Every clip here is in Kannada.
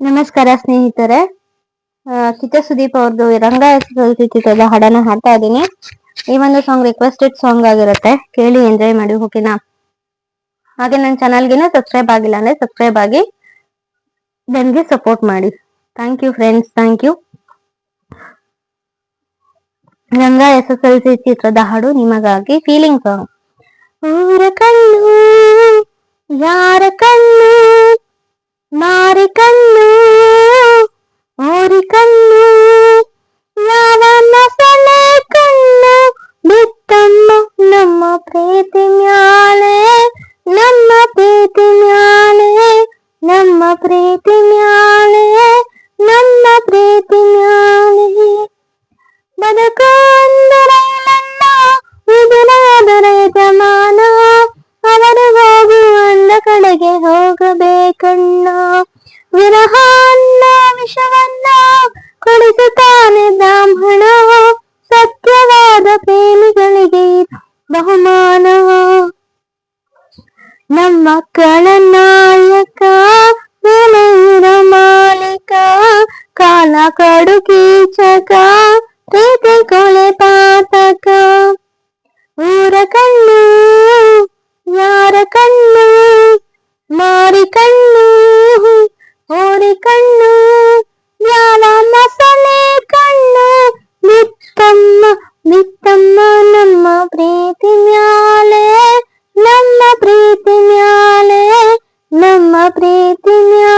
ನಮಸ್ಕಾರ ಸ್ನೇಹಿತರೆ. ಆ, ಸುದೀಪ್ ಅವ್ರದ್ದು ರಂಗ ಚಿತ್ರದ ಹಾಡನ್ನ ಹಾಡ್ತಾ ಇದ್ದೀನಿ. ಈ ಒಂದು ಸಾಂಗ್ ರಿಕ್ವೆಸ್ಟೆಡ್ ಸಾಂಗ್ ಆಗಿರುತ್ತೆ. ಕೇಳಿ ಎಂಜಾಯ್ ಮಾಡಿ ಓಕೆನಾ ಹಾಗೆ ನನ್ನ ಚಾನಲ್ಗೆನ ಸಬ್ಸ್ಕ್ರೈಬ್ ಆಗಿಲ್ಲ ಅಂದ್ರೆ ಸಬ್ಸ್ಕ್ರೈಬ್ ಆಗಿ ನನಗೆ ಸಪೋರ್ಟ್ ಮಾಡಿ. Thank you friends thank you Ranga S S L C ಚಿತ್ರದ ಹಾಡು ನಿಮಗಾಗಿ ಫೀಲಿಂಗ್ ಸಾಂಗ್ ಕಣ್ಣು ಯಾರ ಕಣ್ಣು? ವಿರಹ ಅನ್ನ ವಿಷವನ್ನ ಕೊಡಿಸುತ್ತಾನೆ ಬ್ರಾಹ್ಮಣ ಸತ್ಯವಾದ ಪ್ರೇಮಿಗಳಿಗೆ ಬಹುಮಾನ. ನಮ್ಮ ನಾಯಕ ಮಾಲಿಕ ಕಾಲ ಕಡು ಪ್ರೀತಿ ಮ್ಯಾಲೆ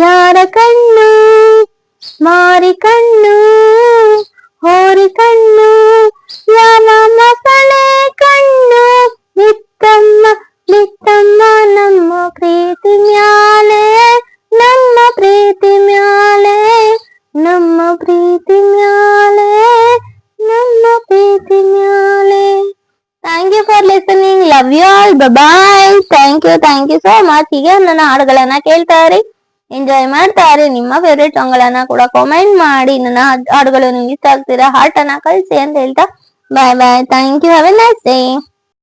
ಯಾರ ಕಣ್ಣು? ಮಾರಿ ಕಣ್ಣು, ಹೋರಿ ಕಣ್ಣು, ಯಾವ ಮಸಳೆ ಕಣ್ಣು? ನಿತ್ತಮ್ಮ ನಿತ್ತಮ್ಮ, ನಮ್ಮ ಪ್ರೀತಿ ಮ್ಯಾಲೆ, ನಮ್ಮ ಪ್ರೀತಿ ಮ್ಯಾಲೆ, ನಮ್ಮ ಪ್ರೀತಿ ಮ್ಯಾಲೆ, ನಮ್ಮ ಪ್ರೀತಿ ಮ್ಯಾಲೆ. Thank you for listening love you all bye thank you thank you so much ಹೀಗೆ ನನ್ನ ಹಾಡುಗಳನ್ನ ಕೇಳ್ತಾ ಎಂಜಾಯ್ ಮಾಡ್ತಾರೆ. ನಿಮ್ಮ ಫೇವ್ರೆಟ್ ಸಾಂಗ್ಗಳನ್ನ ಕೂಡ ಕಾಮೆಂಟ್ ಮಾಡಿ. ನನ್ನ ಹಾಡ್- ಹಾಡುಗಳು ನಿಮ್ಗೆ ಇಷ್ಟ ಆಗ್ತೀರಾ ಹಾರ್ಟ್ ಅನ್ನ ಕಳಿಸಿ ಅಂತ ಹೇಳ್ತಾ bye bye thank you have a nice day